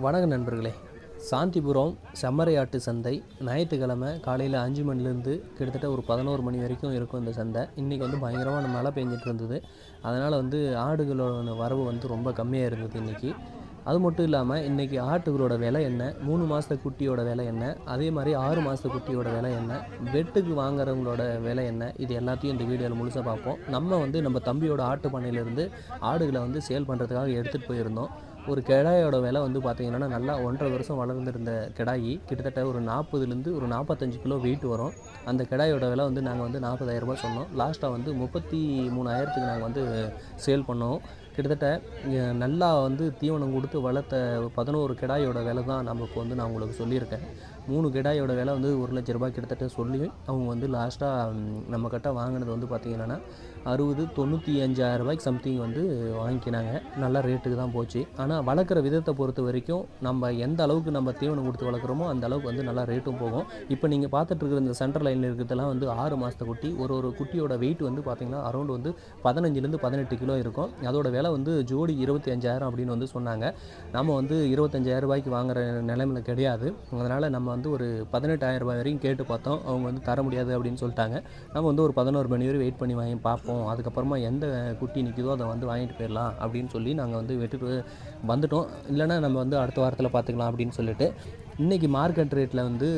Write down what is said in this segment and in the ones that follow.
வணக்க நண்பர்களே. சாந்திபுரம் செம்மறையாட்டு சந்தை ஞாயிற்றுக்கிழமை காலையில் அஞ்சு மணிலேருந்து கிட்டத்தட்ட ஒரு பதினோரு மணி வரைக்கும் இருக்கும் இந்த சந்தை. இன்றைக்கி வந்து பயங்கரமான மழை பெஞ்சிட்டு இருந்தது. அதனால் வந்து ஆடுகளோட வரவு வந்து ரொம்ப கம்மியாக இருந்தது இன்றைக்கி அது மட்டும் இல்லாமல் இன்றைக்கி ஆட்டுகளோட விலை என்ன? மூணு மாதத்து குட்டியோட விலை என்ன? அதே மாதிரி ஆறு மாதத்து குட்டியோட விலை என்ன? வெட்டுக்கு வாங்குறவங்களோட விலை என்ன? இது எல்லாத்தையும் இந்த வீடியோவில் முழுசாக பார்ப்போம். நம்ம வந்து நம்ம தம்பியோட ஆட்டு பண்ணையிலேருந்து ஆடுகளை வந்து சேல் பண்ணுறதுக்காக எடுத்துகிட்டு போயிருந்தோம். ஒரு கிடாயோட விலை வந்து பார்த்தீங்கன்னா நல்லா ஒன்றரை வருஷம் வளர்ந்துருந்த கிடாயி கிட்டத்தட்ட ஒரு நாற்பதுலேருந்து ஒரு நாற்பத்தஞ்சு கிலோ வெயிட் வரும். அந்த கிடாயோட விலை வந்து நாங்கள் வந்து நாற்பதாயிரம் ரூபாய் சொன்னோம். லாஸ்ட்டாக வந்து முப்பத்தி மூணாயிரத்துக்கு நாங்கள் வந்து சேல் பண்ணோம். கிட்டத்தட்ட நல்லா வந்து தீவனம் கொடுத்து வளர்த்த பதினோரு கிடாயோட விலை தான் நமக்கு வந்து நான் உங்களுக்கு சொல்லியிருக்கேன். மூணு கெடாயோட விலை வந்து ஒரு லட்ச ரூபாய் கிட்டத்தட்ட சொல்லி அவங்க வந்து லாஸ்ட்டாக நம்மக்கிட்ட வாங்கினது வந்து பார்த்திங்கன்னா அறுபது தொண்ணூற்றி அஞ்சாயிரம் ரூபாய்க்கு சம்திங் வந்து வாங்கிக்கினாங்க. நல்ல ரேட்டுக்கு தான் போச்சு. ஆனால் வளர்க்குற விதத்தை பொறுத்த வரைக்கும் நம்ம எந்த அளவுக்கு நம்ம தீவனம் கொடுத்து வளர்க்குறோமோ அந்த அளவுக்கு வந்து நல்லா ரேட்டும் போகும். இப்போ நீங்கள் பார்த்துட்டு இருக்கிற இந்த சென்ட்ரல் லைனில் இருக்கிறதெல்லாம் வந்து ஆறு மாதத்தை குட்டி ஒரு ஒரு குட்டியோட வெயிட் வந்து பார்த்திங்கன்னா அரௌண்ட் வந்து பதினஞ்சுலேருந்து பதினெட்டு கிலோ இருக்கும். அதோட விலை வந்து ஜோடி இருபத்தி அஞ்சாயிரம் அப்படின்னு வந்து சொன்னாங்க. நம்ம வந்து இருபத்தஞ்சாயிரம் ரூபாய்க்கு வாங்குற நிலைமையில் கிடையாது. அதனால் நம்ம வந்து ஒரு பதினெட்டாயிரம் ரூபாய் வரைக்கும் கேட்டு பார்த்தோம். அவங்க வந்து தர முடியாது அப்படின்னு சொல்லிட்டாங்க. நம்ம வந்து ஒரு பதினோரு மணி வரை வெயிட் பண்ணி வாங்கி பார்ப்போம். அதுக்கப்புறமா எந்த குட்டி நிற்கிதோ அதை வந்து வாங்கிட்டு போயிடலாம் அப்படின்னு சொல்லி நாங்கள் வந்து விட்டுட்டு வந்துட்டோம். இல்லைன்னா நம்ம வந்து அடுத்த வாரத்தில் பார்த்துக்கலாம் அப்படின்னு சொல்லிட்டு. இன்றைக்கி மார்க்கெட் ரேட்டில் வந்து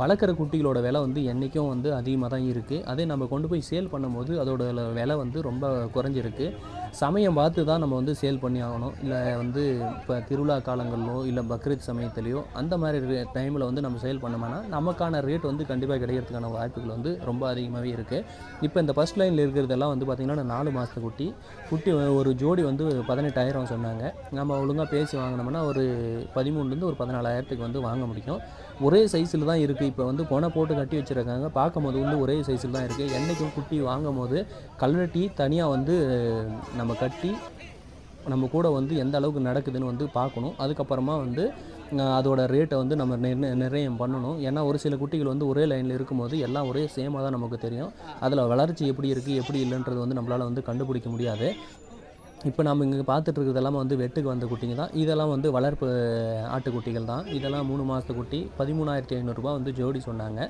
வளர்க்குற குட்டிகளோட விலை வந்து என்றைக்கும் வந்து அதிகமாக தான் இருக்குது அதே நம்ம கொண்டு போய் சேல் பண்ணும்போது அதோட விலை வந்து ரொம்ப குறைஞ்சிருக்கு. சமயம் பார்த்து தான் நம்ம வந்து சேல் பண்ணி ஆகணும். இல்லை வந்து இப்போ திருவிழா காலங்களிலோ இல்லை பக்ரீத் சமயத்துலேயோ அந்த மாதிரி டைமில் வந்து நம்ம சேல் பண்ணோம்னா நமக்கான ரேட் வந்து கண்டிப்பாக கிடைக்கிறதுக்கான வாய்ப்புகள் வந்து ரொம்ப அதிகமாகவே இருக்குது இப்போ இந்த ஃபஸ்ட் லைனில் இருக்கிறதெல்லாம் வந்து பார்த்திங்கன்னா நாலு மாதத்து குட்டி. குட்டி ஒரு ஜோடி வந்து பதினெட்டாயிரம் சொன்னாங்க. நம்ம ஒழுங்காக பேசி வாங்கினோம்னா ஒரு பதிமூணுலேருந்து ஒரு பதினாலாயிரத்துக்கு வந்து வாங்க முடியும். ஒரே சைஸில் தான் இருக்குது இப்போ வந்து பொனை போட்டு கட்டி வச்சுருக்காங்க. பார்க்கும்போது வந்து ஒரே சைஸில் தான் இருக்குது என்றைக்கும் குட்டி வாங்கும் போது கல்வெட்டி தனியாக வந்து நம்ம கட்டி நம்ம கூட வந்து எந்த அளவுக்கு நடக்குதுன்னு வந்து பார்க்கணும். அதுக்கப்புறமா வந்து அதோட ரேட்டை வந்து நம்ம நிர்ணய நிர்ணயம் பண்ணணும். ஏன்னா ஒரு சில குட்டிகள் வந்து ஒரே லைனில் இருக்கும்போது எல்லாம் ஒரே சேமாக தான் நமக்கு தெரியும். அதில் வளர்ச்சி எப்படி இருக்குது எப்படி இல்லைன்றது வந்து நம்மளால் வந்து கண்டுபிடிக்க முடியாது. இப்போ நம்ம இங்கே பார்த்துட்டு எல்லாமே வந்து வெட்டுக்கு வந்த குட்டிங்க தான். இதெல்லாம் வந்து வளர்ப்பு ஆட்டுக்குட்டிகள் தான். இதெல்லாம் மூணு மாதத்து குட்டி பதிமூணாயிரத்தி ஐநூறுரூபா வந்து ஜோடி சொன்னாங்க.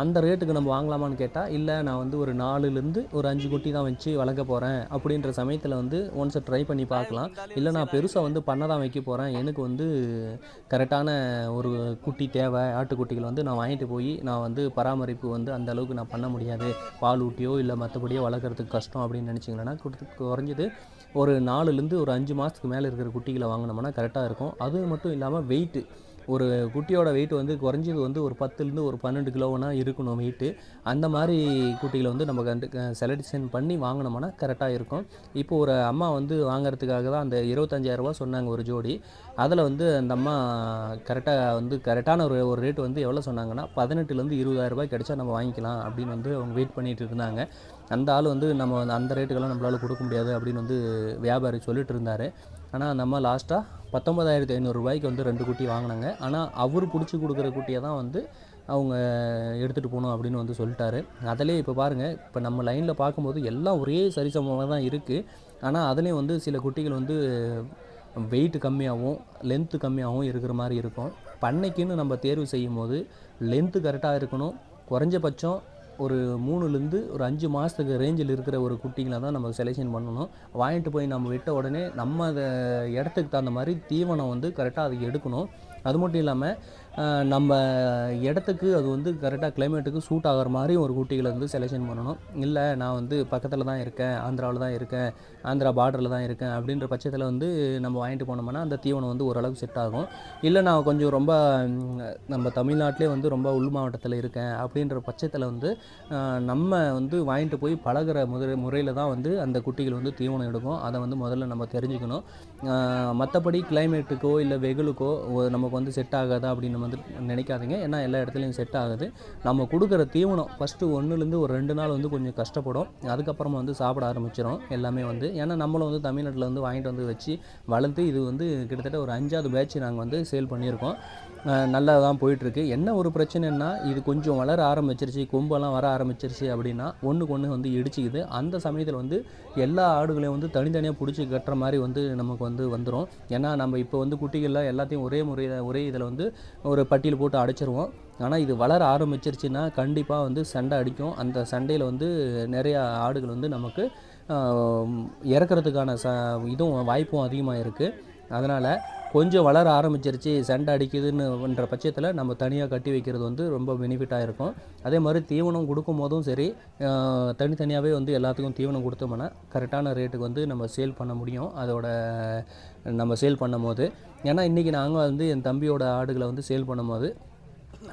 அந்த ரேட்டுக்கு நம்ம வாங்கலாமான்னு கேட்டால் இல்லை நான் வந்து ஒரு நாலுலேருந்து ஒரு அஞ்சு குட்டி தான் வச்சு வளர்க்க போகிறேன் அப்படின்ற சமயத்தில் வந்து ஒன்ஸை ட்ரை பண்ணி பார்க்கலாம். இல்லை நான் பெருசாக வந்து பண்ண தான் வைக்க போகிறேன் எனக்கு வந்து கரெக்டான ஒரு குட்டி தேவை. ஆட்டுக்குட்டிகள் வந்து நான் வாங்கிட்டு போய் நான் வந்து பராமரிப்பு வந்து அந்த அளவுக்கு நான் பண்ண முடியாது. பால் ஊட்டியோ இல்லை மற்றபடியோ வளர்க்குறதுக்கு கஷ்டம் அப்படின்னு நினச்சிங்கன்னா குறைஞ்சது ஒரு நாலுலேருந்து ஒரு அஞ்சு மாதத்துக்கு மேலே இருக்கிற குட்டிகளை வாங்கினோம்னா கரெக்டாக இருக்கும். அது மட்டும் இல்லாமல் வெயிட்டு ஒரு குட்டியோட வெயிட் வந்து குறைஞ்சது வந்து ஒரு பத்துலேருந்து ஒரு பன்னெண்டு கிலோனா இருக்கணும் வெயிட்டு அந்த மாதிரி குட்டிகளை வந்து நம்ம கண்டு செலக்ஷன் பண்ணி வாங்கினோம்னா கரெக்டாக இருக்கும். இப்போ ஒரு அம்மா வந்து வாங்குறதுக்காக தான் அந்த இருபத்தஞ்சாயிரரூபா சொன்னாங்க ஒரு ஜோடி. அதில் வந்து அந்த அம்மா கரெக்டாக வந்து கரெக்டான ஒரு ஒரு ரேட் வந்து எவ்வளோ சொன்னாங்கன்னா பதினெட்டுலேருந்து இருபதாயிரரூபாய் கிடைச்சா நம்ம வாங்கிக்கலாம் அப்படின்னு வந்து அவங்க வெயிட் பண்ணிகிட்டு இருந்தாங்க. அந்த ஆள் வந்து நம்ம அந்த ரேட்டுக்கெல்லாம் நம்மளால் கொடுக்க முடியாது அப்படின்னு வந்து வியாபாரி சொல்லிட்டு இருந்தார். ஆனால் நம்ம லாஸ்ட்டாக பத்தொம்பதாயிரத்தி ஐநூறுரூவாய்க்கு வந்து ரெண்டு குட்டி வாங்கினாங்க. ஆனால் அவர் பிடிச்சி கொடுக்குற குட்டியை தான் வந்து அவங்க எடுத்துகிட்டு போகணும் அப்படின்னு வந்து சொல்லிட்டாரு. அதிலே இப்போ பாருங்கள் இப்போ நம்ம லைனில் பார்க்கும்போது எல்லாம் ஒரே சரிசமமாக தான் இருக்குது ஆனால் அதுலேயும் வந்து சில குட்டிகள் வந்து வெயிட் கம்மியாகவும் லென்த்து கம்மியாகவும் இருக்கிற மாதிரி இருக்கும். பண்ணைக்குன்னு நம்ம தேர்வு செய்யும் போது லென்த்து கரெக்டாக இருக்கணும். குறைஞ்சபட்சம் ஒரு மூணுலேருந்து ஒரு அஞ்சு மாதத்துக்கு ரேஞ்சில் இருக்கிற ஒரு குட்டிங்களை தான் நம்ம செலெக்ஷன் பண்ணணும். வாங்கிட்டு போய் நம்ம விட்ட உடனே நம்ம அதை இடத்துக்கு தகுந்த மாதிரி தீவனம் வந்து கரெக்டாக அதுக்கு எடுக்கணும். அது மட்டும் இல்லாமல் நம்ம இடத்துக்கு அது வந்து கரெக்டாக கிளைமேட்டுக்கு சூட் ஆகிற மாதிரி ஒரு குட்டிகளை வந்து செலெக்ஷன் பண்ணணும். இல்லை நான் வந்து பக்கத்தில் தான் இருக்கேன் ஆந்திராவில் தான் இருக்கேன் ஆந்திரா பார்டரில் தான் இருக்கேன் அப்படின்ற பட்சத்தில் வந்து நம்ம வாங்கிட்டு போனோம்னா அந்த தீவனம் வந்து ஓரளவுக்கு செட் ஆகும். இல்லை நான் கொஞ்சம் ரொம்ப நம்ம தமிழ்நாட்டிலே வந்து ரொம்ப உள் மாவட்டத்தில் இருக்கேன் அப்படின்ற பட்சத்தில் வந்து நம்ம வந்து வாங்கிட்டு போய் பழகுற முறை முறையில் தான் வந்து அந்த குட்டிகள் வந்து தீவனம் எடுக்கும். அதை வந்து முதல்ல நம்ம தெரிஞ்சுக்கணும். மற்றபடி கிளைமேட்டுக்கோ இல்லை வெகுலுக்கோ நமக்கு நமக்கு வந்து செட் ஆகாதா அப்படின்னு வந்து நினைக்காதீங்க. ஏன்னா எல்லா இடத்துலையும் செட் ஆகுது. நம்ம கொடுக்குற தீவனம் ஃபஸ்ட்டு ஒன்றுலேருந்து ஒரு ரெண்டு நாள் வந்து கொஞ்சம் கஷ்டப்படும். அதுக்கப்புறமா வந்து சாப்பிட ஆரம்பிச்சிடும் எல்லாமே வந்து. ஏன்னா நம்மளும் வந்து தமிழ்நாட்டில் வந்து வாங்கிட்டு வந்து வச்சு வளர்த்து இது வந்து கிட்டத்தட்ட ஒரு அஞ்சாவது பேட்ச் நாங்கள் வந்து சேல் பண்ணியிருக்கோம். நல்லா தான் போயிட்டுருக்கு. என்ன ஒரு பிரச்சனைன்னா இது கொஞ்சம் வளர ஆரம்பிச்சிருச்சு கொம்பெல்லாம் வர ஆரம்பிச்சிருச்சு அப்படின்னா ஒன்றுக்கு ஒன்று வந்து இடிச்சிக்குது. அந்த சமயத்தில் வந்து எல்லா ஆடுகளையும் வந்து தனித்தனியாக பிடிச்சி கட்டுற மாதிரி வந்து நமக்கு வந்து வந்துடும் ஏன்னா நம்ம இப்போ வந்து குட்டிகளில் எல்லாத்தையும் ஒரே முறையில் ஒரே இதில் வந்து ஒரு பட்டியல் போட்டு அடைச்சிருவோம். ஆனால் இது வளர ஆரம்பிச்சிருச்சுன்னா கண்டிப்பாக வந்து சண்டை அடிக்கும். அந்த சண்டையில் வந்து நிறையா ஆடுகள் வந்து நமக்கு இறக்குறதுக்கான ச இதுவும் வாய்ப்பும் அதிகமாக இருக்குது அதனால் கொஞ்சம் வளர ஆரம்பிச்சிருச்சு சண்டை அடிக்குதுன்னுன்ற பட்சத்தில் நம்ம தனியாக கட்டி வைக்கிறது வந்து ரொம்ப பெனிஃபிட்டாக இருக்கும். அதே மாதிரி தீவனம் கொடுக்கும் போதும் சரி தனித்தனியாகவே வந்து எல்லாத்துக்கும் தீவனம் கொடுத்தோம்னா கரெக்டான ரேட்டுக்கு வந்து நம்ம சேல் பண்ண முடியும். அதோட நம்ம சேல் பண்ணும் போது ஏன்னா இன்றைக்கி நாங்கள் வந்து என் தம்பியோட ஆடுகளை வந்து சேல் பண்ணும்போது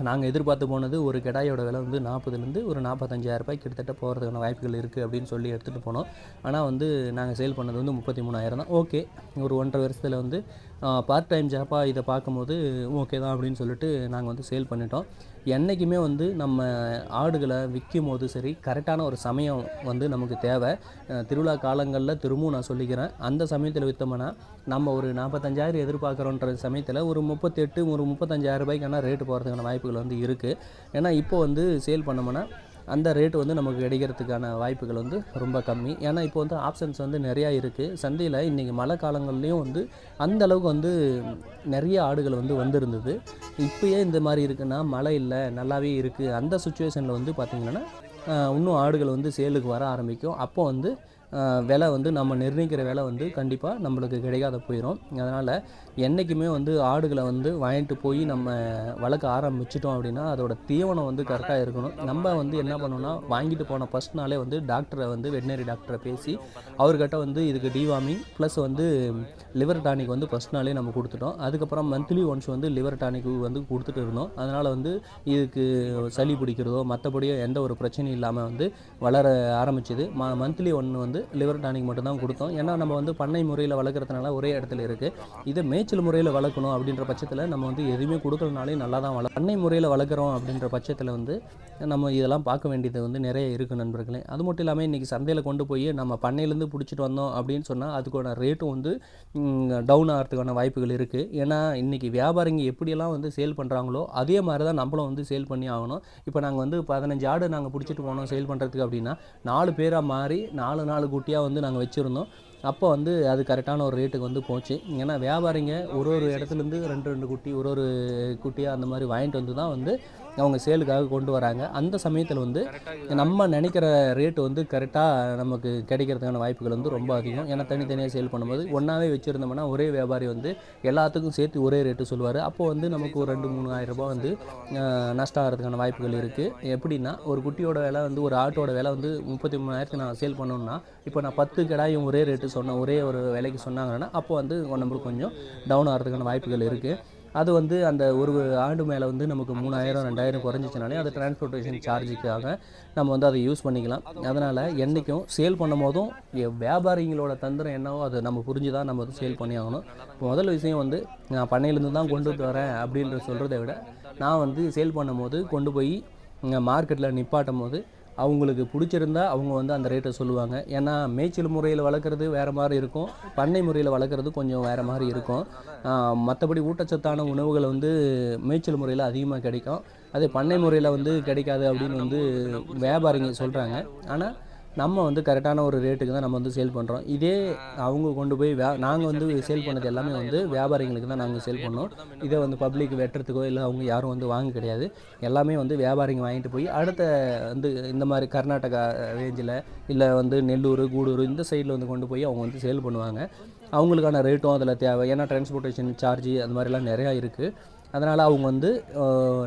நாங்கள் எதிர்பார்த்து போனது ஒரு கிடாயோட விலை வந்து நாற்பதுலேருந்து ஒரு நாற்பத்தஞ்சாயிரம் ரூபாய் கிட்டத்தட்ட போகிறதுக்கான வாய்ப்புகள் இருக்குது அப்படின்னு சொல்லி எடுத்துகிட்டு போனோம். ஆனால் வந்து நாங்கள் சேல் பண்ணது வந்து முப்பத்தி மூணாயிரம் தான். ஓகே ஒரு ஒன்றரை வருஷத்தில் வந்து பார்ட் டைம் ஜாப்பாக இதை பார்க்கும்போது ஓகே தான் அப்படின்னு சொல்லிட்டு நாங்கள் வந்து சேல் பண்ணிட்டோம். என்றைக்குமே வந்து நம்ம ஆடுகளை விற்கும் போது சரி கரெக்டான ஒரு சமயம் வந்து நமக்கு தேவை. திருவிழா காலங்களில் திரும்பவும் நான் சொல்லிக்கிறேன். அந்த சமயத்தில் விற்றோம்னா நம்ம ஒரு நாற்பத்தஞ்சாயிரம் எதிர்பார்க்குறோன்ற சமயத்தில் ஒரு முப்பத்தெட்டு ஒரு முப்பத்தஞ்சாயிரம் ரூபாய்க்கான ரேட்டு போகிறதுக்கான வாய்ப்புகள் வந்து இருக்குது ஏன்னா இப்போ வந்து சேல் பண்ணோம்னா அந்த ரேட் வந்து நமக்கு கிடைக்கிறதுக்கான வாய்ப்புகள் வந்து ரொம்ப கம்மி. ஏன்னா இப்போ வந்து ஆப்ஷன்ஸ் வந்து நிறையா இருக்குது சந்தையில் இன்றைக்கி மழை காலங்கள்லேயும் வந்து அந்த அளவுக்கு வந்து நிறைய ஆடுகள் வந்து வந்திருந்தது. இப்போயே இந்த மாதிரி இருக்குன்னா மழை இல்லை நல்லாவே இருக்குது அந்த சுச்சுவேஷனில் வந்து பார்த்திங்கன்னா இன்னும் ஆடுகள் வந்து சேலுக்கு வர ஆரம்பிக்கும். அப்போ வந்து விலை வந்து நம்ம நிர்ணயிக்கிற விலை வந்து கண்டிப்பாக நம்மளுக்கு கிடைக்காத போயிடும் அதனால் என்றைக்குமே வந்து ஆடுகளை வந்து வாங்கிட்டு போய் நம்ம வளர்க்க ஆரம்பிச்சிட்டோம் அப்படின்னா அதோட தீவனம் வந்து கரெக்டாக இருக்கணும். நம்ம வந்து என்ன பண்ணோம்னா வாங்கிட்டு போன ஃபஸ்ட் நாளே வந்து டாக்டரை வந்து வெட்டினரி டாக்டரை பேசி அவர்கிட்ட வந்து இதுக்கு டிவாமிங் ப்ளஸ் வந்து லிவர் டானிக் வந்து ஃபஸ்ட் நாளே நம்ம கொடுத்துட்டோம். அதுக்கப்புறம் மந்த்லி ஒன்ஸ் வந்து லிவர் டானிக் வந்து கொடுத்துட்டு இருந்தோம். அதனால் வந்து இதுக்கு சளி பிடிக்கிறதோ மற்றபடியோ எந்த ஒரு பிரச்சனையும் இல்லாமல் வந்து வளர ஆரம்பிச்சது. ம மந்த்லி ஒன்று வந்து லிவர் டானிக் மட்டும்தான் கொடுத்தோம். ஏன்னா நம்ம வந்து பண்ணை முறையில் வளர்க்குறதுனால ஒரே இடத்துல இருக்குது இதை மேய்ச்சல் முறையில் வளர்க்கணும் அப்படின்ற பட்சத்தில் நம்ம வந்து எதுவுமே கொடுக்கலனாலே நல்லா தான் வள பண்ணை முறையில் வளர்க்குறோம் அப்படின்ற பட்சத்தில் வந்து நம்ம இதெல்லாம் பார்க்க வேண்டியது வந்து நிறைய இருக்குது நண்பர்களே. அது மட்டும் இல்லாமல் இன்றைக்கி சந்தையில் கொண்டு போய் நம்ம பண்ணையிலேருந்து பிடிச்சிட்டு வந்தோம் அப்படின்னு சொன்னால் அதுக்கான ரேட்டும் வந்து டவுன் ஆகிறதுக்கான வாய்ப்புகள் இருக்குது ஏன்னா இன்றைக்கி வியாபாரிங்க எப்படியெல்லாம் வந்து சேல் பண்ணுறாங்களோ அதே மாதிரி தான் நம்மளும் வந்து சேல் பண்ணி ஆகணும். இப்போ நாங்கள் வந்து பதினஞ்சு ஆடு நாங்கள் பிடிச்சிட்டு போனோம் சேல் பண்ணுறதுக்கு அப்படின்னா நாலு பேராக மாறி நாலு நாலு குட்டியாக வந்து நாங்கள் வச்சுருந்தோம். அப்போ வந்து அது கரெக்டான ஒரு ரேட்டுக்கு வந்து போச்சு. ஏன்னா வியாபாரிங்க ஒரு ஒரு இடத்துலேருந்து ரெண்டு ரெண்டு குட்டி ஒரு ஒரு குட்டியாக அந்த மாதிரி வாங்கிட்டு வந்து தான் வந்து அவங்க சேலுக்காக கொண்டு வராங்க. அந்த சமயத்தில் வந்து நம்ம நினைக்கிற ரேட்டு வந்து கரெக்டாக நமக்கு கிடைக்கிறதுக்கான வாய்ப்புகள் வந்து ரொம்ப அதிகம். ஏன்னா தனித்தனியாக சேல் பண்ணும்போது ஒன்றாவே வச்சுருந்தோம்னா ஒரே வியாபாரி வந்து எல்லாத்துக்கும் சேர்த்து ஒரே ரேட்டு சொல்லுவார். அப்போ வந்து நமக்கு ஒரு ரெண்டு மூணு ரூபாய் வந்து நஷ்டம் ஆகிறதுக்கான வாய்ப்புகள் இருக்குது எப்படின்னா ஒரு குட்டியோட விலை வந்து ஒரு ஆட்டோட விலை வந்து முப்பத்தி மூணாயிரத்துக்கு நான் சேல் பண்ணணும்னா இப்போ நான் பத்து கடாயும் ஒரே ரேட்டு சொன்னேன் ஒரே ஒரு விலைக்கு சொன்னாங்கன்னா அப்போ வந்து நம்மளுக்கு கொஞ்சம் டவுன் ஆகிறதுக்கான வாய்ப்புகள் இருக்குது அது வந்து அந்த ஒரு ஆண்டு மேலே வந்து நமக்கு மூணாயிரம் ரெண்டாயிரம் குறைஞ்சிச்சினாலே அது டிரான்ஸ்போர்ட்டேஷன் சார்ஜுக்காக நம்ம வந்து அதை யூஸ் பண்ணிக்கலாம். அதனால் என்றைக்கும் சேல் பண்ணும் போதும் எ- வியாபாரிங்களோட தந்திரம் என்னவோ அதை நம்ம புரிஞ்சு தான் நம்ம வந்து சேல் பண்ணி ஆகணும். முதல் விஷயம் வந்து நான் பண்ணையிலேருந்து தான் கொண்டு வரேன் அப்படின்ற சொல்கிறத விட நான் வந்து சேல் பண்ணும்போது கொண்டு போய் மார்க்கெட்டில் நிப்பாட்டும் போது அவங்களுக்கு பிடிச்சிருந்தா அவங்க வந்து அந்த ரேட்டை சொல்லுவாங்க. ஏன்னா மேய்ச்சல் முறையில் வளர்க்குறது வேறு மாதிரி இருக்கும். பண்ணை முறையில் வளர்க்குறது கொஞ்சம் வேறு மாதிரி இருக்கும். மற்றபடி ஊட்டச்சத்தான உணவுகள் வந்து மேய்ச்சல் முறையில் அதிகமாக கிடைக்கும். அதே பண்ணை முறையில் வந்து கிடைக்காது அப்படின்னு வந்து வியாபாரிங்க சொல்கிறாங்க ஆனால் நம்ம வந்து கரெக்டான ஒரு ரேட்டுக்கு தான் நம்ம வந்து சேல் பண்ணுறோம் இதே அவங்க கொண்டு போய் வே நாங்கள் வந்து சேல் பண்ணது எல்லாமே வந்து வியாபாரிங்களுக்கு தான் நாங்கள் சேல் பண்ணோம். இதை வந்து பப்ளிக் வெட்டுறதுக்கோ இல்லை அவங்க யாரும் வந்து வாங்க கிடையாது. எல்லாமே வந்து வியாபாரிங்க வாங்கிட்டு போய் அடுத்த வந்து இந்த மாதிரி கர்நாடகா ரேஞ்சில் இல்லை வந்து நெல்லூர் கூடூர் இந்த சைடில் வந்து கொண்டு போய் அவங்க வந்து சேல் பண்ணுவாங்க. அவங்களுக்கான ரேட்டும் அதில் தேவை. ஏன்னா டிரான்ஸ்போர்ட்டேஷன் சார்ஜ் அந்த மாதிரிலாம் நிறையா இருக்குது அதனால் அவங்க வந்து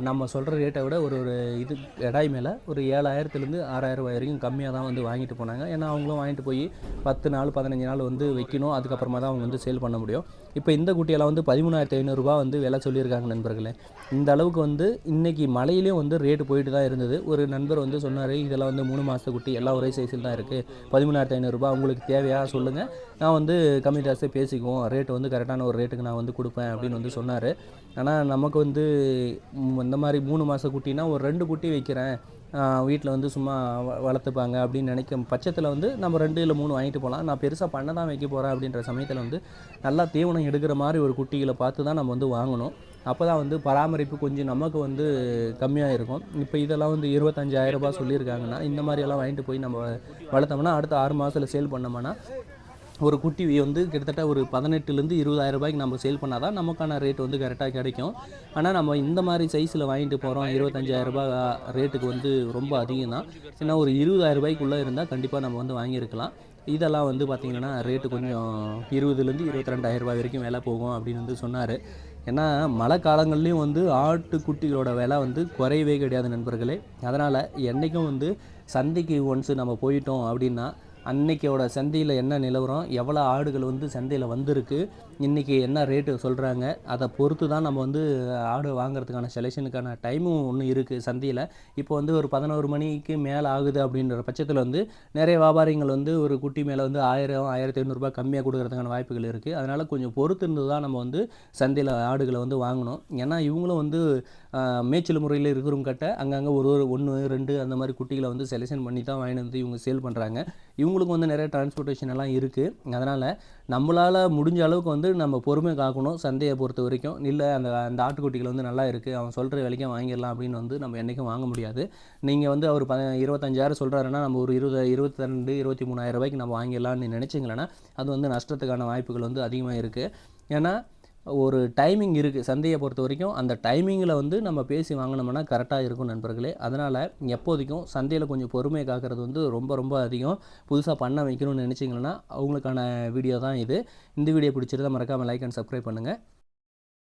நம்ம சொல்கிற ரேட்டை விட ஒரு ஒரு இது எடாய் மேலே ஒரு ஏழாயிரத்துலேருந்து ஆறாயிரம் ரூபாய் வரைக்கும் கம்மியாக தான் வந்து வாங்கிட்டு போனாங்க. ஏன்னா அவங்களும் வாங்கிட்டு போய் பத்து நாள் பதினஞ்சு நாள் வந்து வைக்கணும். அதுக்கப்புறமா தான் அவங்க வந்து சேல் பண்ண முடியும். இப்போ இந்த குட்டியெல்லாம் வந்து பதிமூணாயிரத்தி ஐநூறுரூபா வந்து விலை சொல்லியிருக்காங்க நண்பர்களே. இந்த அளவுக்கு வந்து இன்றைக்கி மலையிலேயும் வந்து ரேட்டு போயிட்டு தான் இருந்தது. ஒரு நண்பர் வந்து சொன்னார் இதெல்லாம் வந்து மூணு மாதத்து குட்டி எல்லாம் ஒரே சைஸில் தான் இருக்குது பதிமூணாயிரத்தி ஐநூறுரூபா உங்களுக்கு தேவையா? சொல்லுங்கள் நான் வந்து கம்மி ஜாஸ்தியாக பேசிக்குவோம். ரேட் வந்து கரெக்டான ஒரு ரேட்டுக்கு நான் வந்து கொடுப்பேன் அப்படின்னு வந்து சொன்னார். ஆனால் நமக்கு வந்து இந்த மாதிரி மூணு மாத குட்டினா ஒரு ரெண்டு குட்டி வைக்கிறேன். வீட்டில் வந்து சும்மா வ- வளர்த்துப்பாங்க அப்படின்னு நினைக்கும் பட்சத்தில் வந்து நம்ம ரெண்டு இல்லை மூணு வாங்கிட்டு போகலாம் நான் பெருசாக பண்ண தான் வைக்க போகிறேன் அப்படின்ற சமயத்தில் வந்து நல்லா தீவனம் எடுக்கிற மாதிரி ஒரு குட்டிகளை பார்த்து தான் நம்ம வந்து வாங்கணும். அப்போ தான் வந்து பராமரிப்பு கொஞ்சம் நமக்கு வந்து கம்மியாக இருக்கும் இப்போ இதெல்லாம் வந்து இருபத்தஞ்சாயிரரூபா சொல்லியிருக்காங்கன்னா இந்த மாதிரியெல்லாம் வாங்கிட்டு போய் நம்ம வளர்த்தோம்னா அடுத்த ஆறு மாதத்தில் சேல் பண்ணோம்னா ஒரு குட்டி வந்து கிட்டத்தட்ட ஒரு பதினெட்டுலேருந்து இருபதாயிரம் ரூபாய்க்கு நம்ம சேல் பண்ணால் தான் நமக்கான ரேட் வந்து கரெக்டாக கிடைக்கும். ஆனால் நம்ம இந்த மாதிரி சைஸில் வாங்கிட்டு போகிறோம் இருபத்தஞ்சாயிரம் ரூபாய் ரேட்டுக்கு வந்து ரொம்ப அதிகம் தான் ஏன்னா ஒரு இருபதாயிரம் ரூபாய்க்குள்ளே இருந்தால் கண்டிப்பாக நம்ம வந்து வாங்கியிருக்கலாம். இதெல்லாம் வந்து பார்த்திங்கன்னா ரேட்டு கொஞ்சம் இருபதுலேருந்து இருபத்தி ரெண்டாயிரம் ரூபாய் வரைக்கும் விலை போகும் அப்படின்னு வந்து சொன்னார். ஏன்னா மழை காலங்கள்லேயும் வந்து ஆட்டுக்குட்டிகளோட விலை வந்து குறையவே கிடையாது நண்பர்களே. அதனால் என்றைக்கும் வந்து சந்தைக்கு ஒன்ஸு நம்ம போயிட்டோம் அப்படின்னா அன்னைக்கோட சந்தையில் என்ன நிலவரம்? எவ்வளோ ஆடுகள் வந்து சந்தையில் வந்திருக்கு? இன்றைக்கி என்ன ரேட்டு சொல்கிறாங்க அதை பொறுத்து தான் நம்ம வந்து ஆடு வாங்குறதுக்கான செலெக்ஷனுக்கான டைமும் ஒன்று இருக்குது சந்தையில். இப்போ வந்து ஒரு பதினோரு மணிக்கு மேலே ஆகுது அப்படின்ற பட்சத்தில் வந்து நிறைய வியாபாரிகள் வந்து ஒரு குட்டி மேலே வந்து ஆயிரம் ஆயிரத்தி ஐநூறுரூபா கம்மியாக கொடுக்குறதுக்கான வாய்ப்புகள் இருக்குது அதனால் கொஞ்சம் பொறுத்து இருந்து தான் நம்ம வந்து சந்தையில் ஆடுகளை வந்து வாங்கணும். ஏன்னா இவங்களும் வந்து மேய்ச்சல் முறையில் இருக்கிறவங்க கிட்ட அங்கங்கே ஒரு ஒரு ஒன்று ரெண்டு அந்த மாதிரி குட்டிகளை வந்து செலெக்ஷன் பண்ணி தான் வாங்கிட்டு வந்து இவங்க சேல் பண்ணுறாங்க இவங்களுக்கு வந்து நிறைய டிரான்ஸ்போர்ட்டேஷன் எல்லாம் இருக்குது அதனால் நம்மளால் முடிஞ்ச அளவுக்கு வந்து நம்ம பொறுமை காக்கணும். சந்தையை பொறுத்த வரைக்கும். இல்லை அந்த அந்த ஆட்டுக்குட்டிகள் வந்து நல்லா இருக்குது அவன் சொல்கிற விலைக்கும் வாங்கிடலாம் அப்படின்னு வந்து நம்ம என்றைக்கும் வாங்க முடியாது. நீங்கள் வந்து அவர் ப இருபத்தஞ்சாயிரம் சொல்கிறாருன்னா நம்ம ஒரு இருபது இருபத்தி ரெண்டு இருபத்தி மூணாயிரம் ரூபாய்க்கு நம்ம வாங்கிடலாம்னு நினச்சிங்களேன்னா அது வந்து நஷ்டத்துக்கான வாய்ப்புகள் வந்து அதிகமாக இருக்குது ஏன்னா ஒரு டைமிங் இருக்குது சந்தையை பொறுத்த வரைக்கும். அந்த டைமிங்கில் வந்து நம்ம பேசி வாங்கினோம்னா கரெக்டாக இருக்கும் நண்பர்களே. அதனால் எப்போதைக்கும் சந்தையில் கொஞ்சம் பொறுமை காக்கிறது வந்து ரொம்ப ரொம்ப அதிகம். புதுசாக பண்ண வைக்கணும்னு நினச்சிங்கன்னா அவங்களுக்கான வீடியோ தான் இது. இந்த வீடியோ பிடிச்சிருந்தால் மறக்காமல் லைக் அண்ட் சப்ஸ்கிரைப் பண்ணுங்கள்